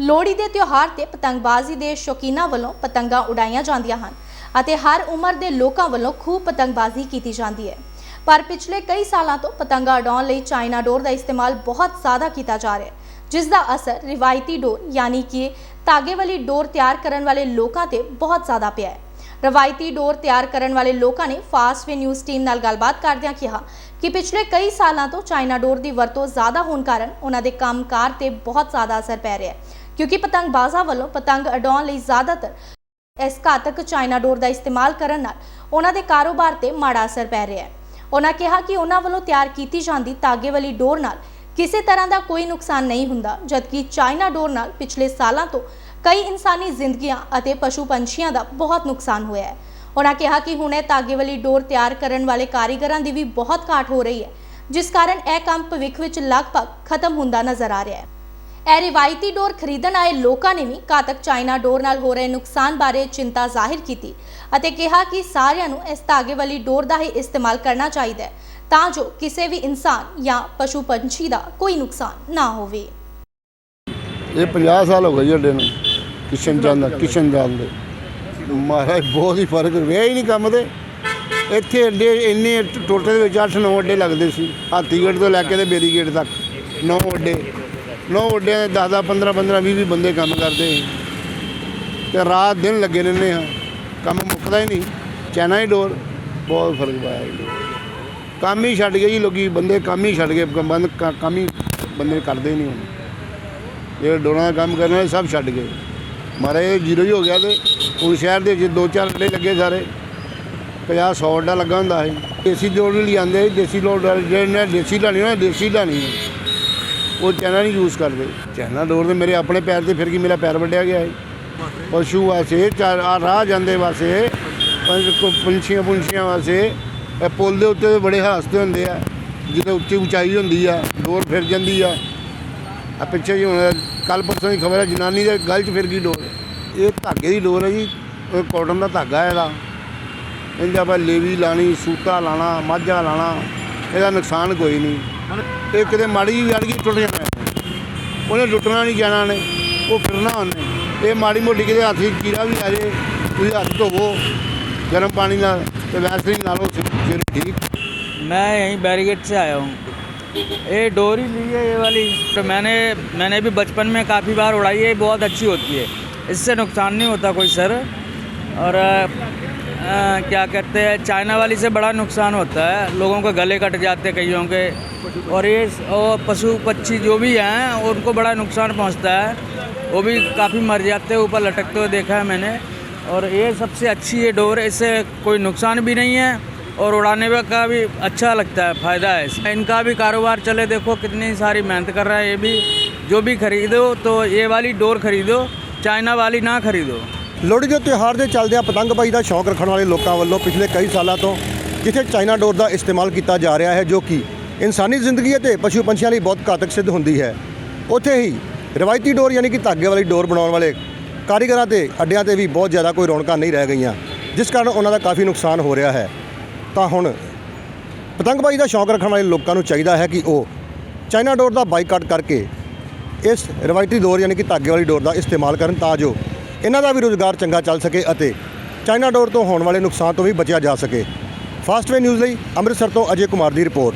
ਲੋਹੜੀ ਦੇ ਤਿਉਹਾਰ ਤੇ ਪਤੰਗਬਾਜ਼ੀ ਦੇ ਸ਼ੌਕੀਨਾਂ ਵੱਲੋਂ ਪਤੰਗਾਂ ਉਡਾਈਆਂ ਜਾਂਦੀਆਂ ਹਨ ਅਤੇ ਹਰ ਉਮਰ ਦੇ ਲੋਕਾਂ ਵੱਲੋਂ ਖੂਬ ਪਤੰਗਬਾਜ਼ੀ ਕੀਤੀ ਜਾਂਦੀ ਹੈ। ਪਰ ਪਿਛਲੇ ਕਈ ਸਾਲਾਂ ਤੋਂ ਪਤੰਗਾਂ ਉਡਾਉਣ ਲਈ ਚਾਈਨਾ ਡੋਰ ਦਾ ਇਸਤੇਮਾਲ ਬਹੁਤ ਜ਼ਿਆਦਾ ਕੀਤਾ ਜਾ ਰਿਹਾ ਹੈ, ਜਿਸ ਦਾ ਅਸਰ ਰਿਵਾਇਤੀ ਡੋਰ ਯਾਨੀ ਕਿ ਧਾਗੇ ਵਾਲੀ ਡੋਰ ਤਿਆਰ ਕਰਨ ਵਾਲੇ ਲੋਕਾਂ ਤੇ ਬਹੁਤ ਜ਼ਿਆਦਾ ਪਿਆ ਹੈ। ਰਵਾਇਤੀ ਡੋਰ ਤਿਆਰ ਕਰਨ ਵਾਲੇ ਲੋਕਾਂ ਨੇ ਫਾਸਟਵੇ ਨਿਊਜ਼ ਟੀਮ ਨਾਲ ਗੱਲਬਾਤ ਕਰਦਿਆਂ ਕਿਹਾ ਕਿ ਪਿਛਲੇ ਕਈ ਸਾਲਾਂ ਤੋਂ ਚਾਈਨਾ ਡੋਰ ਦੀ ਵਰਤੋਂ ਜ਼ਿਆਦਾ ਹੋਣ ਕਾਰਨ ਉਹਨਾਂ ਦੇ ਕੰਮਕਾਰ ਤੇ ਬਹੁਤ ਜ਼ਿਆਦਾ ਅਸਰ ਪੈ ਰਿਹਾ ਹੈ। ਕਿਉਂਕਿ ਪਤੰਗਬਾਜ਼ਾਂ ਵੱਲੋਂ ਪਤੰਗ ਉਡਾਉਣ ਲਈ ਜ਼ਿਆਦਾਤਰ ਇਸ ਘਾਤਕ ਚਾਈਨਾ ਡੋਰ ਦਾ ਇਸਤੇਮਾਲ ਕਰਨ ਨਾਲ ਉਹਨਾਂ ਦੇ ਕਾਰੋਬਾਰ ਤੇ ਮਾੜਾ ਅਸਰ ਪੈ ਰਿਹਾ ਹੈ। ਉਹਨਾਂ ਕਿਹਾ ਕਿ ਉਹਨਾਂ ਵੱਲੋਂ ਤਿਆਰ ਕੀਤੀ ਜਾਂਦੀ ਧਾਗੇ ਵਾਲੀ ਡੋਰ ਨਾਲ ਕਿਸੇ ਤਰ੍ਹਾਂ ਦਾ ਕੋਈ ਨੁਕਸਾਨ ਨਹੀਂ ਹੁੰਦਾ, ਜਦਕਿ ਚਾਈਨਾ ਡੋਰ ਨਾਲ ਪਿਛਲੇ ਸਾਲਾਂ ਤੋਂ ਕਈ ਇਨਸਾਨੀ ਜ਼ਿੰਦਗੀਆਂ ਅਤੇ ਪਸ਼ੂ ਪੰਛੀਆਂ ਦਾ ਬਹੁਤ ਨੁਕਸਾਨ ਹੋਇਆ ਹੈ। ਉਹਨਾਂ ਕਿਹਾ ਕਿ ਹੁਣ ਇਹ ਧਾਗੇ ਵਾਲੀ ਡੋਰ ਤਿਆਰ ਕਰਨ ਵਾਲੇ ਕਾਰੀਗਰਾਂ ਦੀ ਵੀ ਬਹੁਤ ਘਾਟ ਹੋ ਰਹੀ ਹੈ, ਜਿਸ ਕਾਰਨ ਇਹ ਕੰਮ ਭਵਿੱਖ ਵਿੱਚ ਲਗਭਗ ਖਤਮ ਹੁੰਦਾ ਨਜ਼ਰ ਆ ਰਿਹਾ ਹੈ। ਇਹ ਰਿਵਾਇਤੀ ਡੋਰ ਖਰੀਦਣ ਆਏ ਲੋਕਾਂ ਨੇ ਵੀ ਘਾਤਕ ਚਾਈਨਾ ਡੋਰ ਨਾਲ ਹੋ ਰਹੇ ਨੁਕਸਾਨ ਬਾਰੇ ਚਿੰਤਾ ਜ਼ਾਹਿਰ ਕੀਤੀ ਅਤੇ ਕਿਹਾ ਕਿ ਸਾਰਿਆਂ ਨੂੰ ਇਸ ਧਾਗੇ ਵਾਲੀ ਡੋਰ ਦਾ ਹੀ ਇਸਤੇਮਾਲ ਕਰਨਾ ਚਾਹੀਦਾ ਹੈ, ਤਾਂ ਜੋ ਕਿਸੇ ਵੀ ਇਨਸਾਨ ਜਾਂ ਪਸ਼ੂ ਪੰਛੀ ਦਾ ਕੋਈ ਨੁਕਸਾਨ ਨਾ ਹੋਵੇ। ਇਹ 50 ਸਾਲ ਹੋ ਗਏ ਜੀ ਅੱਡੇ ਨੂੰ, ਕਿਸ਼ਨ ਚੰਦ ਕਿਸ਼ਨ ਚੰਦ ਦੇ। ਮਹਾਰਾਜ, ਬਹੁਤ ਹੀ ਫ਼ਰਕ ਰਿਹਾ ਹੀ ਨਹੀਂ ਕੰਮ ਤੇ। ਇੱਥੇ ਅੱਡੇ ਇੰਨੇ ਟੋਟੇ ਦੇ ਵਿੱਚ 8-9 ਅੱਡੇ ਲੱਗਦੇ ਸੀ। ਹਾਥੀਗੇਟ ਤੋਂ ਲੈ ਕੇ ਤੇ ਬੇਰੀਗੇਟ ਤੱਕ। 9 ਅੱਡੇ। 9 ਅੱਡਿਆਂ ਦੇ 10-10 15-15 20-20 ਬੰਦੇ ਕੰਮ ਕਰਦੇ ਸੀ। ਤੇ ਰਾਤ ਦਿਨ ਲੱਗੇ ਰਹਿੰਦੇ ਹਾਂ। ਕੰਮ ਮੁੱਕਦਾ ਹੀ ਨਹੀਂ। ਚੈਨਾ ਹੀ ਡੋਰ, ਬਹੁਤ ਫ਼ਰਕ ਪਾਇਆ ਜੀ। ਕੰਮ ਹੀ ਛੱਡ ਗਏ ਜੀ ਲੋਕੀ, ਬੰਦੇ ਕੰਮ ਹੀ ਛੱਡ ਗਏ। ਬੰਦ ਕੰਮ ਹੀ ਬੰਦੇ ਕਰਦੇ ਨਹੀਂ ਹੁਣ। ਜਿਹੜੇ ਡੋਰਾਂ ਦਾ ਕੰਮ ਕਰਨ ਵਾਲੇ ਸਭ ਛੱਡ ਗਏ। ਮਾਰੇ ਜ਼ੀਰੋ ਹੀ ਹੋ ਗਿਆ ਤੇ ਹੁਣ ਸ਼ਹਿਰ ਦੇ ਵਿੱਚ ਦੋ ਚਾਰ ਅੱਡੇ ਲੱਗੇ ਸਾਰੇ। 50 100 ਅੱਡਾ ਲੱਗਾ ਹੁੰਦਾ ਸੀ। ਦੇਸੀ ਡੋਰ ਵੀ ਲਿਆਂਦੇ। ਦੇਸੀ ਲੋੜ ਜਿਹੜੇ ਨੇ ਦੇਸੀ ਲਾਣੀ, ਉਹਨਾਂ ਨੇ ਦੇਸੀ ਲਾਣੀ ਹੈ। ਉਹ ਚੈਨਾ ਨਹੀਂ ਯੂਜ਼ ਕਰਦੇ। ਚੈਨਾ ਡੋਰ ਦੇ ਮੇਰੇ ਆਪਣੇ ਪੈਰ ਤੇ ਫਿਰ ਕੀ ਮੇਰਾ ਪੈਰ ਵੱਢਿਆ ਗਿਆ ਹੈ ਪਸ਼ੂ ਵਾਸਤੇ ਚਾਰ ਰਾਹ ਜਾਂਦੇ ਵਾਸਤੇ ਪੰਜ ਪੰਛੀਆਂ ਪੁੰਛੀਆਂ ਵਾਸਤੇ ਇਹ ਪੁਲ ਦੇ ਉੱਤੇ ਬੜੇ ਹਾਸਤੇ ਹੁੰਦੇ ਆ, ਜਿੱਥੇ ਉੱਚੀ ਉਚਾਈ ਹੁੰਦੀ ਆ ਡੋਰ ਫਿਰ ਜਾਂਦੀ ਆ। ਆ ਪਿੱਛੇ ਜੀ ਹੁਣ ਕੱਲ ਪਰਸੋਂ ਦੀ ਖਬਰ ਹੈ ਜਨਾਨੀ ਦੇ ਗਲ 'ਚ ਫਿਰ ਗਈ ਡੋਰ ਇਹ ਧਾਗੇ ਦੀ ਡੋਰ ਹੈ ਜੀ, ਇਹ ਕਾਟਨ ਦਾ ਧਾਗਾ ਇਹਦਾ। ਇਹਦਾ ਆਪਾਂ ਲੇਵੀ ਲਾਣੀ, ਸੂਤਾ ਲਾਣਾ, ਮਾਝਾ ਲਾਣਾ, ਇਹਦਾ ਨੁਕਸਾਨ ਕੋਈ ਨਹੀਂ। ਇਹ ਕਿਤੇ ਮਾੜੀ ਜਿਹੀ ਅੜ ਗਈ ਟੁੱਟ ਜਾਣਾ ਉਹਨੇ ਲੁੱਟਣਾ ਨਹੀਂ ਜਾਣਾ ਨੇ ਉਹ ਫਿਰਨਾ ਉਹਨੇ ਇਹ ਮਾੜੀ ਮੋਟੀ ਕਿਤੇ ਹੱਥ 'ਚ ਕੀੜਾ ਵੀ ਆ ਜੇ ਤੁਸੀਂ ਹੱਥ ਧੋਵੋ ਗਰਮ ਪਾਣੀ ਨਾਲ ਤੇ ਵੈਸਲੀਨ ਲਾ ਲਓ ਸਿਰ ਸਿਰ ਠੀਕ मैं यहीं बैरिगेट से आया हूँ ये डोरी ली है ये वाली तो मैंने मैंने भी बचपन में काफ़ी बार उड़ाई है ये बहुत अच्छी होती है इससे नुकसान नहीं होता कोई सर और अ, क्या कहते हैं चाइना वाली से बड़ा नुकसान होता है। लोगों के गले कट जाते हैं कईयों के। और ये और पशु पक्षी जो भी हैं उनको बड़ा नुकसान पहुँचता है। वो भी काफ़ी मर जाते हैं ऊपर लटकते हुए देखा है मैंने। और ये सबसे अच्छी ये डोर इससे कोई नुकसान भी नहीं है और उड़ाने में का भी अच्छा लगता है फ़ायदा है। इनका भी कारोबार चले देखो कितनी सारी मेहनत कर रहा है ये भी। जो भी खरीदो तो ये वाली डोर खरीदो चाइना वाली ना खरीदो। ਲੋਹੜੀ ਦੇ ਤਿਉਹਾਰ ਦੇ ਚੱਲਦਿਆਂ ਪਤੰਗਬਾਜ਼ੀ ਦਾ ਸ਼ੌਕ ਰੱਖਣ ਵਾਲੇ ਲੋਕਾਂ ਵੱਲੋਂ ਪਿਛਲੇ ਕਈ ਸਾਲਾਂ ਤੋਂ ਜਿੱਥੇ ਚਾਈਨਾ ਡੋਰ ਦਾ ਇਸਤੇਮਾਲ ਕੀਤਾ ਜਾ ਰਿਹਾ ਹੈ, ਜੋ ਕਿ ਇਨਸਾਨੀ ਜ਼ਿੰਦਗੀ ਅਤੇ ਪਸ਼ੂ ਪੰਛੀਆਂ ਲਈ ਬਹੁਤ ਘਾਤਕ ਸਿੱਧ ਹੁੰਦੀ ਹੈ। ਉੱਥੇ ਹੀ ਰਵਾਇਤੀ ਡੋਰ ਯਾਨੀ ਕਿ ਧਾਗੇ ਵਾਲੀ ਡੋਰ ਬਣਾਉਣ ਵਾਲੇ ਕਾਰੀਗਰਾਂ ਤੇ ਅੱਡਿਆਂ ਤੇ ਵੀ ਬਹੁਤ ਜ਼ਿਆਦਾ ਕੋਈ ਰੌਣਕਾਂ ਨਹੀਂ ਰਹਿ ਗਈਆਂ, ਜਿਸ ਕਾਰਨ ਉਹਨਾਂ ਦਾ ਕਾਫੀ ਨੁਕਸਾਨ ਹੋ ਰਿਹਾ ਹੈ। ਤਾਂ ਹੁਣ ਪਤੰਗਬਾਜ਼ੀ ਦਾ ਸ਼ੌਕ ਰੱਖਣ ਵਾਲੇ ਲੋਕਾਂ ਨੂੰ ਚਾਹੀਦਾ ਹੈ ਕਿ ਉਹ ਚਾਈਨਾ ਡੋਰ ਦਾ ਬਾਈਕਾਟ ਕਰਕੇ ਇਸ ਰਵਾਇਤੀ ਡੋਰ ਯਾਨੀ ਕਿ ਧਾਗੇ ਵਾਲੀ ਡੋਰ ਦਾ ਇਸਤੇਮਾਲ ਕਰਨ ਤਾਂ ਜੋ ਇਹਨਾਂ ਦਾ ਵੀ ਰੋਜ਼ਗਾਰ ਚੰਗਾ ਚੱਲ ਸਕੇ ਅਤੇ ਚਾਈਨਾ ਡੋਰ ਤੋਂ ਹੋਣ ਵਾਲੇ ਨੁਕਸਾਨ ਤੋਂ ਵੀ ਬਚਿਆ ਜਾ ਸਕੇ। ਫਾਸਟਵੇ ਨਿਊਜ਼ ਲਈ ਅੰਮ੍ਰਿਤਸਰ ਤੋਂ ਅਜੇ ਕੁਮਾਰ ਦੀ ਰਿਪੋਰਟ।